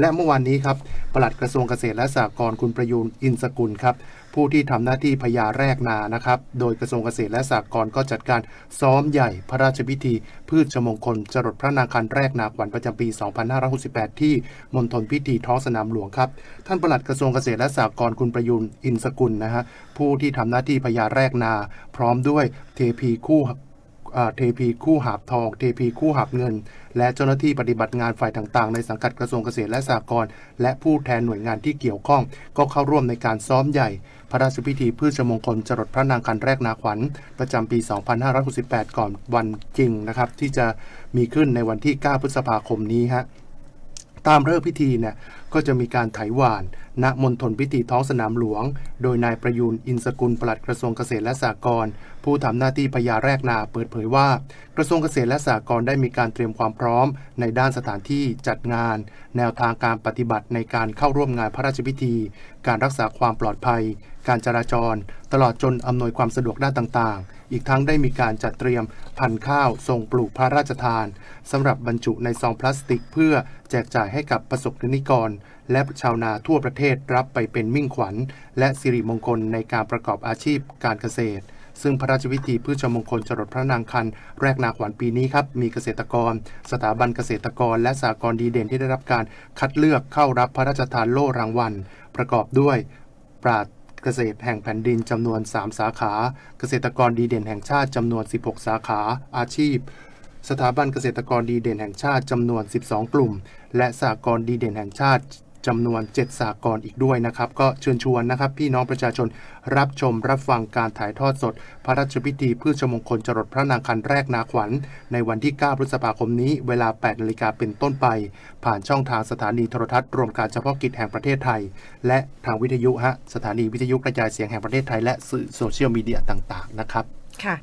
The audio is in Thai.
และเมื่อวานนี้ครับปลัดกระทรวงเกษตรและสหกรณ์คุณประยูนอินสกุลครับผู้ที่ทำหน้าที่พญาแรกนานะครับ โดยกระทรวงเกษตรและสหกรณ์ก็จัดการซ้อมใหญ่พระราชพิธี พืชมงคล จรดพระนางคันแรกนาขวัญประจำปี 2568 ที่มณฑลพิธีท้องสนามหลวงครับ ท่านปลัดกระทรวงเกษตรและสหกรณ์คุณประยูนอินสกุลนะฮะผู้ที่ทำหน้าที่พญาแรกนา พร้อมด้วยเทพีคู่ เทพีคู่หาบทอง เทพีคู่หาบเงิน และเจ้าหน้าที่ปฏิบัติงานฝ่ายต่างๆ ในสังกัดกระทรวงเกษตรและสหกรณ์และผู้แทนหน่วยงานที่เกี่ยวข้อง ก็เข้าร่วมในการซ้อมใหญ่ พระราชพิธีพืชมงคลจรดพระนางคันแรกนาขวัญ ประจำปี 2568 ก่อนวันจริงนะครับที่จะมีขึ้นในวันที่ 9 พฤษภาคมนี้ฮะ ตามเลิกษ์พิธีเนี่ยก็จะมีการไถหวาน ณมณฑลพิธีท้องสนามหลวง โดยนายประยูนอินสกุลปลัดกระทรวงเกษตรและสหกรณ์ผู้ทำหน้าที่พญาแรกนาเปิดเผยว่า กระทรวงเกษตรและสหกรณ์ได้มีการเตรียมความพร้อม ในด้านสถานที่จัดงาน แนวทางการปฏิบัติในการเข้าร่วมงานพระราชพิธี การรักษาความปลอดภัย การจราจร ตลอดจนอำนวยความสะดวกด้านต่างๆ อีกทั้งได้มีการจัดเตรียมพันธุ์ข้าวส่งปลูกพระราชทานสำหรับบรรจุในซองพลาสติก เพื่อแจกจ่ายให้กับประสบนิกร และชาวนาทั่วประเทศรับไปเป็นมิ่งขวัญ และสิริมงคลในการประกอบอาชีพการเกษตรซึ่งพระราชพิธีพืชมงคลจรดพระนางคัน แรกนาขวัญปีนี้ครับ มีเกษตรกร สถาบันเกษตรกร และสหกรดีเด่นที่ได้รับการคัดเลือกเข้ารับพระราชทานโล่รางวัล ประกอบด้วย ปราด เกษตรแห่งแผ่นดินจำนวน 3 สาขา เกษตรกรดีเด่นแห่งชาติจำนวน 16 สาขา อาชีพ สถาบันเกษตรกรดีเด่นแห่งชาติจำนวน 12 กลุ่ม และสากรดีเด่นแห่งชาติ จำนวน 7สหกรณ์อีกด้วยนะครับ ก็เชิญชวนนะครับ พี่น้องประชาชนรับชมรับฟังการถ่ายทอดสด พระราชพิธีพืชมงคลจรดพระนางคันแรกนาขวัญ ในวันที่ 9 พฤษภาคมนี้ เวลา 8 นาฬิกาเป็นต้นไป ผ่านช่องทางสถานีโทรทัศน์รวมการเฉพาะกิจแห่งประเทศไทย และทางวิทยุฮะสถานีวิทยุกระจายเสียงแห่งประเทศไทยและสื่อโซเชียลมีเดียต่างๆนะครับค่ะ